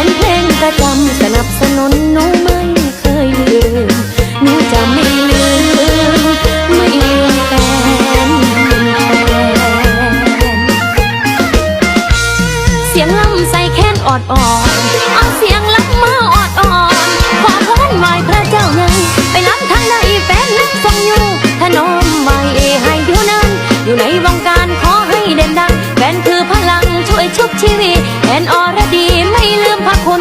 อนเพลงประจำสนับสนุนหนูไม่เคยลืมหนูจะไม่ลืม ไม่ลืมแฟนเสียงลำใสแค้นออดอ่อนเอาเสียงลำมาออดอ่อนขอพ้นไหวพระเจ้ายังไปล้ำทางใดแฟนนึกฟังอยู่ถนอมไว้ให้อยู่นั้น อยู่ในวงการขอให้เด่นดัง แฟนคือพลังช่วยชุบชีวิตแอนออรดีม A